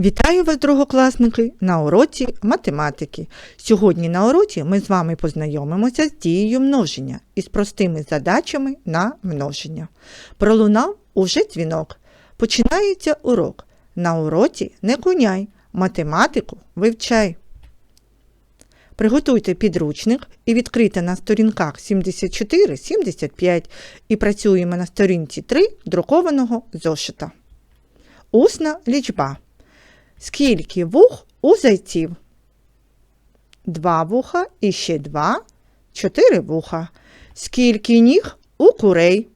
Вітаю вас, другокласники, на уроці математики. Сьогодні на уроці ми з вами познайомимося з дією множення із простими задачами на множення. Пролунав уже дзвінок. Починається урок. На уроці не куняй, математику вивчай. Приготуйте підручник і відкрийте на сторінках 74-75 і працюємо на сторінці 3 друкованого зошита. Усна лічба. Скільки вух у зайців? Два вуха і ще два. Чотири вуха. Скільки ніг у курей?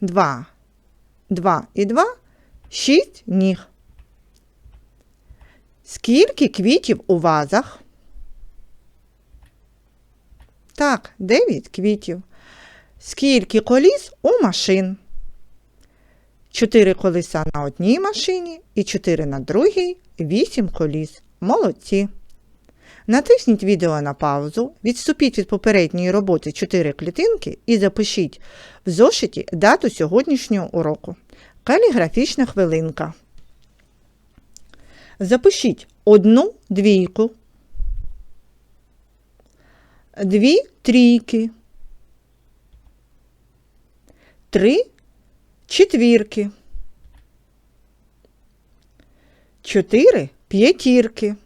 Два. Два і два. Шість ніг. Скільки квітів у вазах? Так, дев'ять квітів. Скільки коліс у машин? Чотири колеса на одній машині і чотири на другій, вісім коліс. Молодці. Натисніть відео на паузу, відступіть від попередньої роботи 4 клітинки і запишіть в зошиті дату сьогоднішнього уроку. Каліграфічна хвилинка. Запишіть одну двійку, дві трійки, три четвірки, чотири п'ятірки.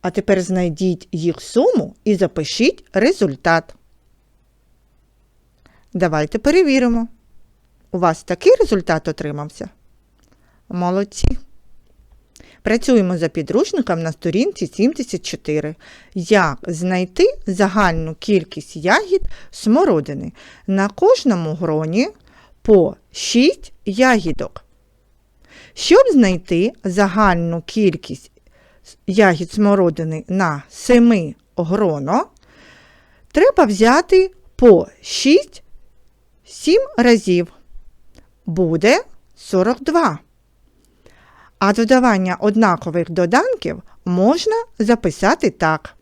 А тепер знайдіть їх суму і запишіть результат. Давайте перевіримо. У вас такий результат отримався? Молодці. Працюємо за підручником на сторінці 74. Як знайти загальну кількість ягід смородини? На кожному гроні по 6 ягідок. Щоб знайти загальну кількість ягід смородини на 7 гроно, треба взяти по 6 7 разів. Буде 42. А додавання однакових доданків можна записати так.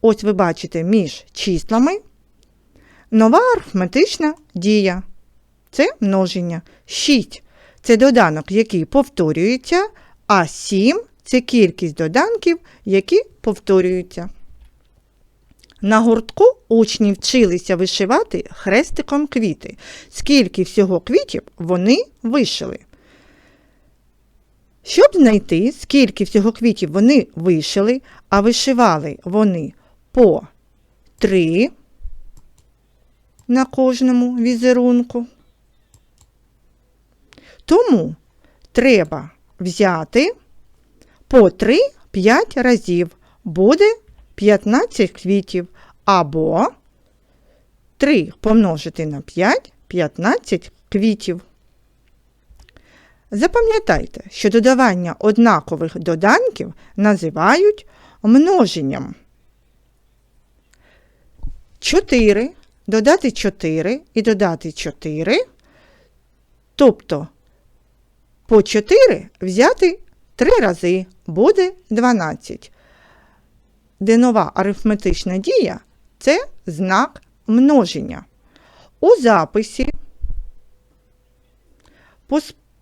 Ось ви бачите між числами нова арифметична дія. Це множення. 6 це доданок, який повторюється, а 7 це кількість доданків, які повторюються. На гуртку учні вчилися вишивати хрестиком квіти. Скільки всього квітів вони вишили. Щоб знайти, скільки всього квітів вони вишили, а вишивали вони по три на кожному візерунку, тому треба взяти по 3-5 разів, буде 15 квітів, або 3 помножити на 5 15 квітів. Запам'ятайте, що додавання однакових доданків називають множенням. 4 додати 4 і додати 4, тобто по 4 взяти 3 рази буде 12. Де нова арифметична дія це знак множення. У записі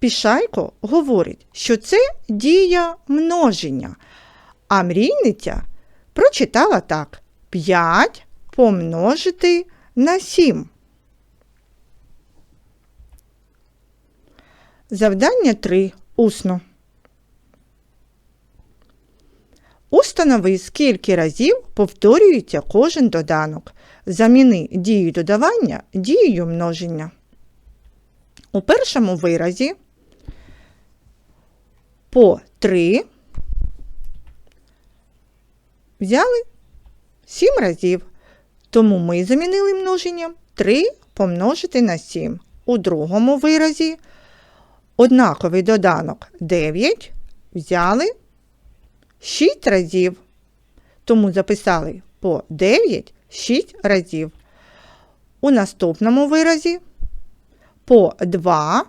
Пішайко говорить, що це дія множення, а мрійниця прочитала так: 5 помножити на 7. Завдання 3. Усно. Установи, скільки разів повторюється кожен доданок. Заміни дію додавання дією множення. У першому виразі по 3 взяли 7 разів. Тому ми замінили множенням 3 помножити на 7. У другому виразі однаковий доданок 9 взяли 6 разів. Тому записали по 9 6 разів. У наступному виразі по 2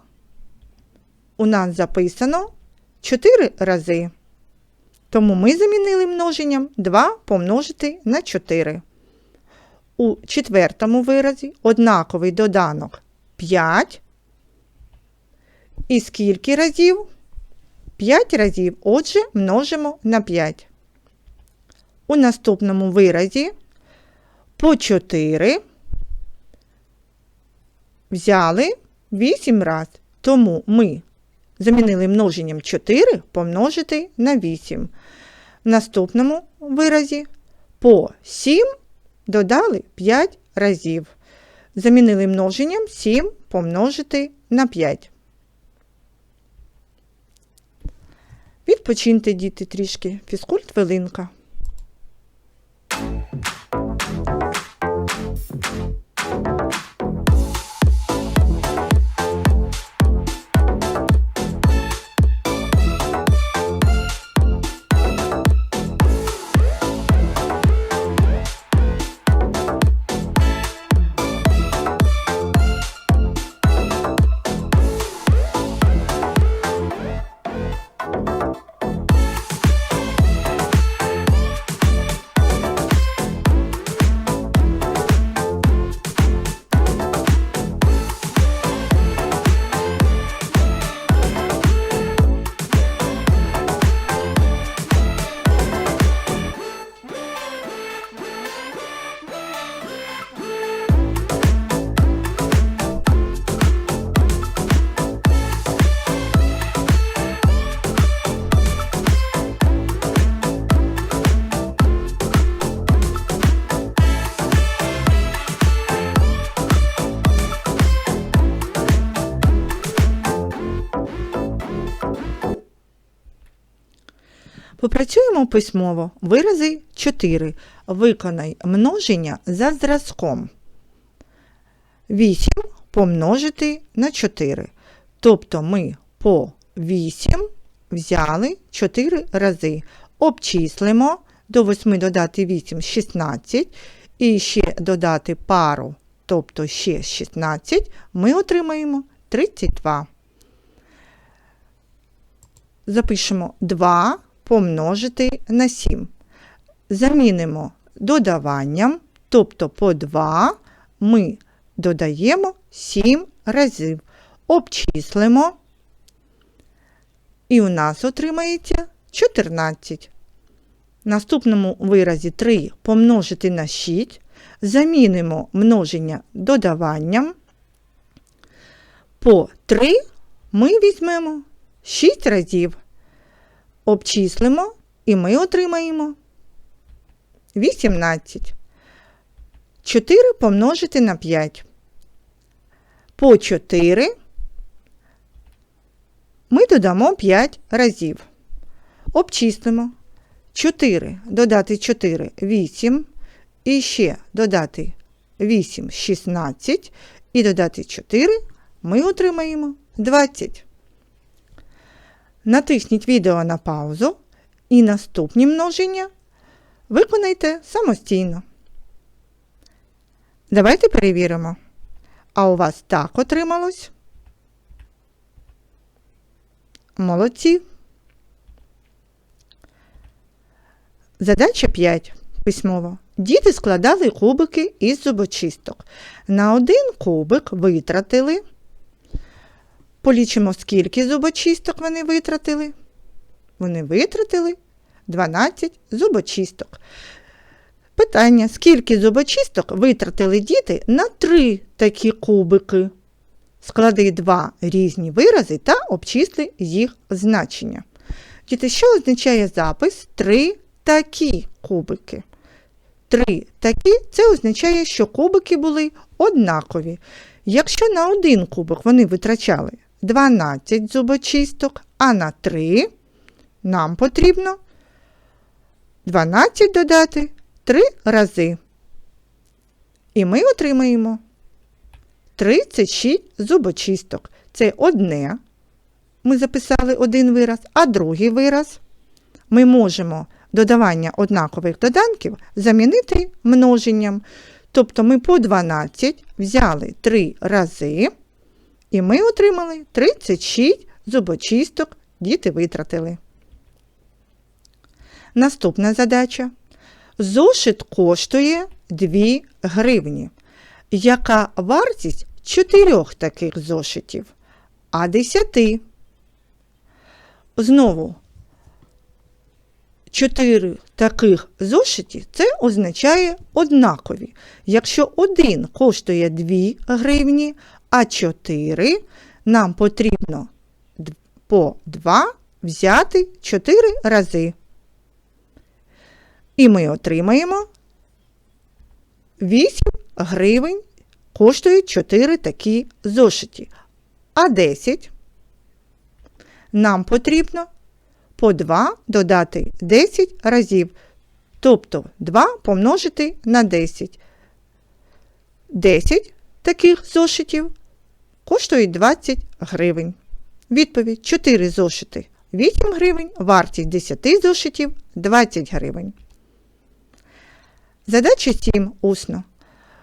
у нас записано 4 рази. Тому ми замінили множенням 2 помножити на 4. У четвертому виразі однаковий доданок 5 І скільки разів? 5 разів. Отже, множимо на 5. У наступному виразі по 4 взяли 8 раз. Тому ми замінили множенням 4 помножити на 8. В наступному виразі по 7 додали 5 разів. Замінили множенням 7 помножити на 5. Відпочиньте, діти, трішки. Фізкульт хвилинка. Попрацюємо письмово. Вирази 4. Виконай множення за зразком. 8 помножити на 4. Тобто ми по 8 взяли 4 рази. Обчислимо до 8 додати 8 16 і ще додати пару, тобто ще 16, ми отримаємо 32. Запишемо 2 помножити на 7. Замінимо додаванням, тобто по 2 ми додаємо 7 разів. Обчислимо, і у нас отримається 14. В наступному виразі 3 помножити на 6. Замінимо множення додаванням. По 3 ми візьмемо 6 разів. Обчислимо і ми отримаємо 18. 4 помножити на 5. По 4 ми додамо 5 разів. Обчислимо. 4 додати 4 8. І ще додати 8 16. І додати 4 ми отримаємо 20. Натисніть відео на паузу і наступні множення виконайте самостійно. Давайте перевіримо. А у вас так отрималось? Молодці. Задача 5. Письмово. Діти складали кубики із зубочисток. На один кубик витратили. Полічимо, скільки зубочисток вони витратили. Вони витратили 12 зубочисток. Питання: скільки зубочисток витратили діти на три такі кубики? Склади два різні вирази та обчисли їх значення. Діти, що означає запис три такі кубики? Три такі це означає, що кубики були однакові. Якщо на один кубик вони витрачали 12 зубочисток, а на 3 нам потрібно 12 додати 3 рази. І ми отримаємо 36 зубочисток. Це одне. Ми записали один вираз, а другий вираз ми можемо додавання однакових доданків замінити множенням. Тобто ми по 12 взяли 3 рази, і ми отримали 36 зубочисток, діти витратили. Наступна задача. Зошит коштує 2 гривні. Яка вартість чотирьох таких зошитів? а 10. Знову 4 таких зошиті це означає однакові. Якщо один коштує 2 гривні, а 4 нам потрібно по 2 взяти 4 рази. І ми отримаємо 8 гривень коштують 4 такі зошиті. А 10 нам потрібно по 2 додати 10 разів. Тобто 2 помножити на 10. 10 таких зошитів коштують 20 гривень. Відповідь 4 зошити 8 гривень, вартість 10 зошитів 20 гривень. Задача 7 усно.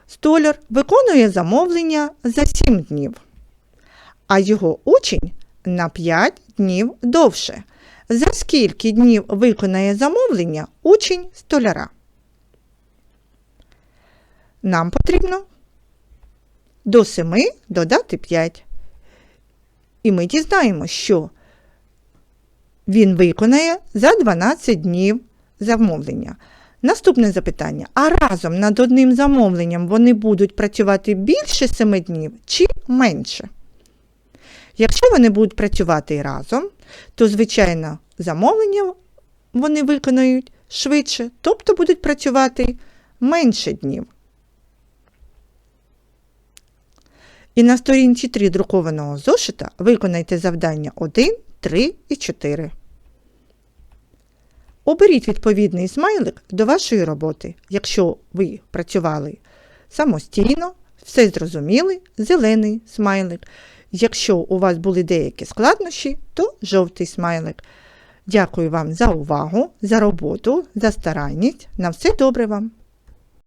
Столяр виконує замовлення за 7 днів, а його учень на 5 днів довше. За скільки днів виконає замовлення учень столяра? Нам потрібно до 7 додати 5. І ми дізнаємося, що він виконає за 12 днів замовлення. Наступне запитання. А разом над одним замовленням вони будуть працювати більше 7 днів чи менше? Якщо вони будуть працювати разом, то, звичайно, замовлення вони виконають швидше, тобто будуть працювати менше днів. І на сторінці 3 друкованого зошита виконайте завдання 1, 3 і 4. Оберіть відповідний смайлик до вашої роботи. Якщо ви працювали самостійно, все зрозуміли, зелений смайлик. Якщо у вас були деякі складнощі, то жовтий смайлик. Дякую вам за увагу, за роботу, за старанність. На все добре вам!